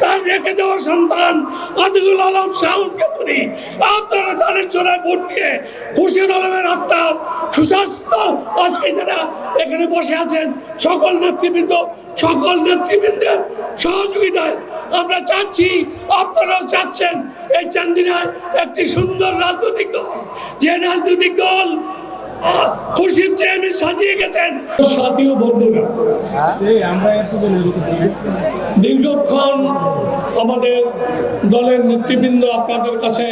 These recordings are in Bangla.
তার রেখে যাওয়া সন্তান আদিগুল আলম শাহুনকে করি আপনারা তাদের চোরায় ভোট দিয়ে খুশিদ আলমের আত্মা সুস্বাস্থ্য। আজকে যারা এখানে বসে আছেন, সকল নেতৃবৃন্দ, সকল নেতৃবৃন্দের সহযোগিতায় আমরা চাচ্ছি, আপনারাও চাচ্ছেন এই চান্দিনায় একটি সুন্দর রাজনৈতিক দল। যে রাজনৈতিক দল চেয়ারম্যান সাজিয়ে গেছেন। বন্ধুরা। দীর্ঘক্ষণ আমাদের দলের নেতৃবৃন্দ আপনাদের কাছে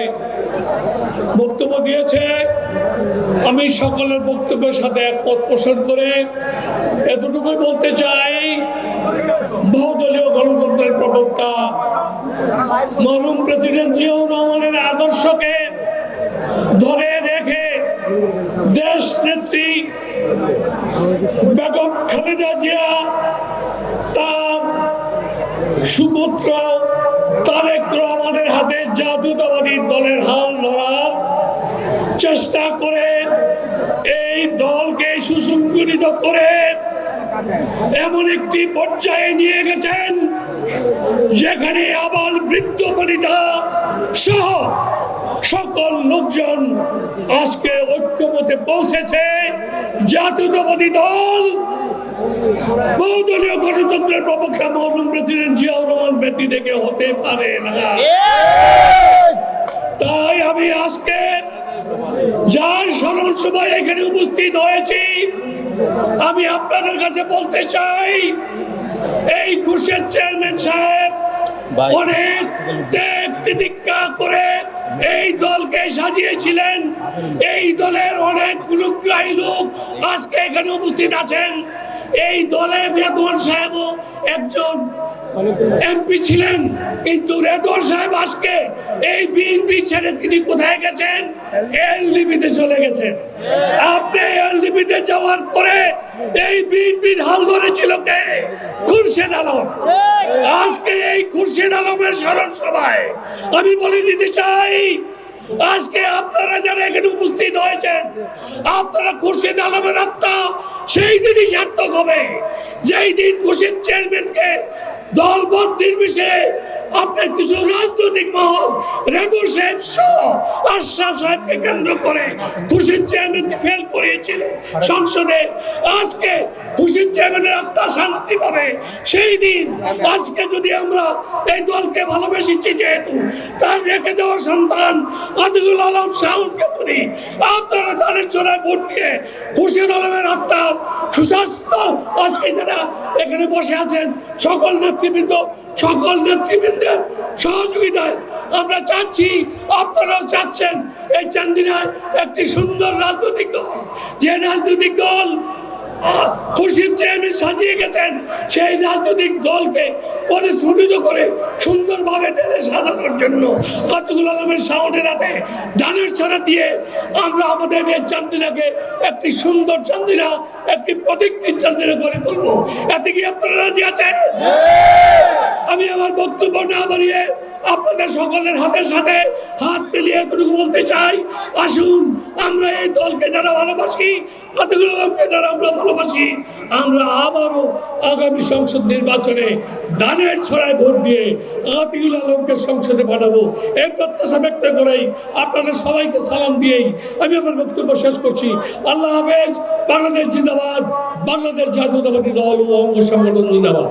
বক্তব্য দিয়েছে। আমি সকলের বক্তব্যের সাথে একমত পোষণ করে এতটুকুই বলতে চাই বহুদলীয় গণতন্ত্রের প্রবক্তা মরহুম প্রেসিডেন্ট জিয়াউর রহমানের আদর্শকে ধরে দেশ নেত্রী বেগম খালেদা জিয়া, তার সুপুত্র তারেক রহমানের হাতে জাদুতাবাদী দলের হাল ধরার চেষ্টা করে এই দলকে সুসংগঠিত করে এমন একটি পর্যায়ে নিয়ে গেছেন যেখানে আবার বৃদ্ধ বনিতা সহ সকল লোকজন আজকে ঐক্যমতে পৌঁছেছে জাতীয়তাবাদী দল। বহুদলীয় গণতন্ত্রের প্রবক্তা মরহুম প্রেসিডেন্ট জিয়াউর রহমান ব্যক্তি থেকে হতে পারে না। তাই আমি আজকে যার স্মরণ সভায় এখানে উপস্থিত হয়েছি আমি আপনাদের কাছে বলতে চাই এই ঘুষের চেয়ারম্যান সাহেব অনেক ত্যাগ তিতিক্ষা করে এই দলকে সাজিয়েছিলেন। এই দলের অনেক গুলুগ্রাহী লোক আজকে এখানে উপস্থিত আছেন। এই দলের রেদওয়ান সাহেবও একজন এমপি ছিলেন, কিন্তু রেদওয়ান সাহেব আজকে এই বিএনপি ছেড়ে তিনি কোথায় গেছেন? এলডিবিতে চলে গেছেন। আপনি এলডিবিতে যাওয়ার পরে এই বিএনপির হাল ধরেছিল কে? খুরশেদ আলম। আজকে এই খুরশিদ আলমের স্মরণ সভায় আমি বলে দিতে চাই, আজকে আপনারা যারা এখানে উপস্থিত হয়েছেন, আপনারা খুরশিদ আলমের আত্মা সেই দিনই সার্থক হবে। যেই দিন খুরশিদ চেয়ারম্যানকে দলবদ্ধ নির্বিশেষে আপনার কিছু রাজনৈতিক মহল রেদু সাহেব সহ সাহেবকে কেন্দ্র করে খুশির চেয়ারম্যানকে ফেল করিয়েছিল সংসদে, আজকে খুশির চেয়ারম্যানের আত্মা শান্তি পাবে, সেই দিন আজকে যদি আমরা এই দলকে ভালোবেসেছি যেহেতু, তার রেখে যাওয়া সন্তান আদিগুল আলম শাহুনকে করি আপনারা তাদের চোরায় ভোট দিয়ে খুশির আলমের আত্মা সুস্বাস্থ্য আজকে যারা এখানে বসে আছেন, সকল নেতৃবৃন্দ সকল নেতৃবৃন্দের সহযোগিতায় আমরা চাচ্ছি, আপনারাও চাচ্ছেন এই চান্দিনায় একটি সুন্দর রাজনৈতিক দল। যে রাজনৈতিক দল খুশির চেয়ারম্যান সাজিয়ে গেছেন, সেই রাজনৈতিক দলকে পরিস্ফুটিত করে সুন্দরভাবে ঢেলে সাজানোর জন্য আতকুল আলমের সাউন্ডের হাতে ডানের ছড়া দিয়ে আমরা আমাদের এই চান্দিনাকে একটি সুন্দর চান্দিনা একটি প্রতীকটির চান্দিনা করে তুলবো। এতে কি আপনারা রাজি আছেন? আমি আমার বক্তব্য না বাড়িয়ে আপনাদের সকলের হাতের সাথে হাত মিলিয়ে এতটুকু বলতে চাই, আসুন আমরা এই দলকে যারা ভালোবাসি আতিকুল আলমকে যারা আমরা ভালোবাসি, আমরা আবারও আগামী সংসদ নির্বাচনে দানের ছড়ায় ভোট দিয়ে আতিকুল আলমকে সংসদে পাঠাবো। এই প্রত্যাশা ব্যক্ত করেই আপনাদের সবাইকে সালাম দিয়েই আমি আমার বক্তব্য শেষ করছি। আল্লাহ হাফেজ, বাংলাদেশ জিন্দাবাদ, বাংলাদেশ জাতীয়তাবাদী দল ও অঙ্গ সংগঠন জিন্দাবাদ।